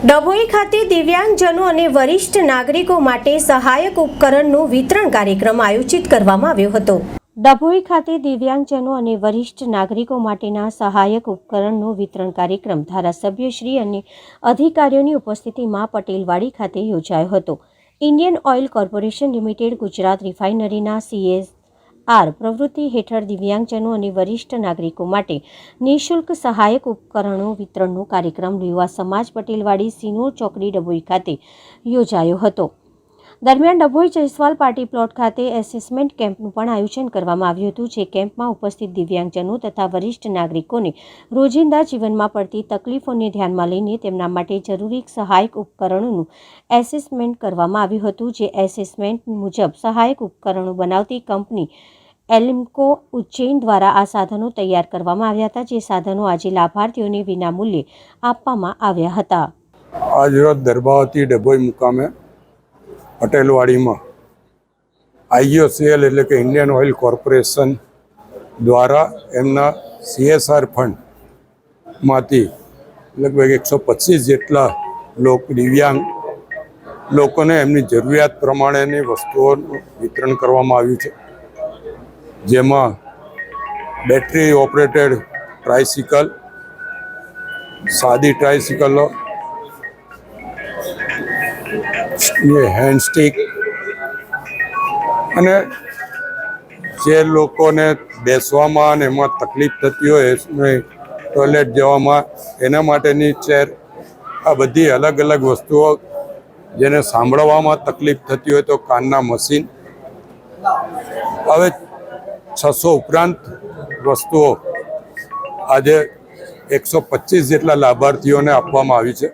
ડભોઈ ખાતે દિવ્યાંગજનો અને વરિષ્ઠ નાગરિકો માટે સહાયક ઉપકરણનું વિતરણ કાર્યક્રમ આયોજિત કરવામાં આવ્યો હતો. ડભોઈ ખાતે દિવ્યાંગજનો અને વરિષ્ઠ નાગરિકો માટેના સહાયક ઉપકરણનું વિતરણ કાર્યક્રમ ધારાસભ્યશ્રી અને અધિકારીઓની ઉપસ્થિતિમાં પટેલવાડી ખાતે યોજાયો હતો. Indian oil corporation limited Gujarat રિફાઇનરીના CS R પ્રવૃત્તિ હેઠળ દિવ્યાંગજનો અને વરિષ્ઠ નાગરિકો માટે નિઃશુલ્ક સહાયક ઉપકરણો વિતરણનો કાર્યક્રમ, યુવા સમાજ પટેલવાડી, સિનોર ચોકડી, ડભોઈ ખાતે યોજાયો હતો. દરમિયાન ડભોઈ જયસ્વાલ પાર્ટી પ્લોટ ખાતે એસેસમેન્ટ કેમ્પનું પણ આયોજન કરવામાં આવ્યું હતું, જે કેમ્પમાં ઉપસ્થિત દિવ્યાંગજનો તથા વરિષ્ઠ નાગરિકોને રોજિંદા જીવનમાં પડતી તકલીફોને ધ્યાનમાં લઈને તેમના માટે જરૂરી સહાયક ઉપકરણોનું એસેસમેન્ટ કરવામાં આવ્યું હતું, જે એસેસમેન્ટ મુજબ સહાયક ઉપકરણો બનાવતી કંપની એલિમ્કો ઉજ્જૈન દ્વારા આ સાધનો તૈયાર કરવામાં આવ્યા હતા, જે સાધનો આજે લાભાર્થીઓને વિનામૂલ્યે આપવામાં આવ્યા હતા. આજરોજ દરબાવતી ડભોઈ મુકામે પટેલવાડીમાં આઈઓસીએલ એટલે કે ઇન્ડિયન ઓઇલ કોર્પોરેશન દ્વારા એમના સીએસઆર ફંડમાંથી લગભગ એકસો પચીસ જેટલા લોક દિવ્યાંગ લોકોને એમની જરૂરિયાત પ્રમાણેની વસ્તુઓનું વિતરણ કરવામાં આવ્યું છે. જેમાં બેટરી ઓપરેટેડ ટ્રાયસિકલ, સાદી ટ્રાયસિકલો હેન્ડ સ્ટીક અને જે લોકોને બેસવામાં અને એમાં તકલીફ થતી હોય ટોયલેટ જવામાં, એના માટેની ચેર આ બધી અલગ અલગ વસ્તુઓ જેને સાંભળવામાં તકલીફ થતી હોય તો કાનના મશીન હવે છસો ઉપરાંત વસ્તુઓ આજે એકસો પચીસ જેટલા લાભાર્થીઓને આપવામાં આવી છે.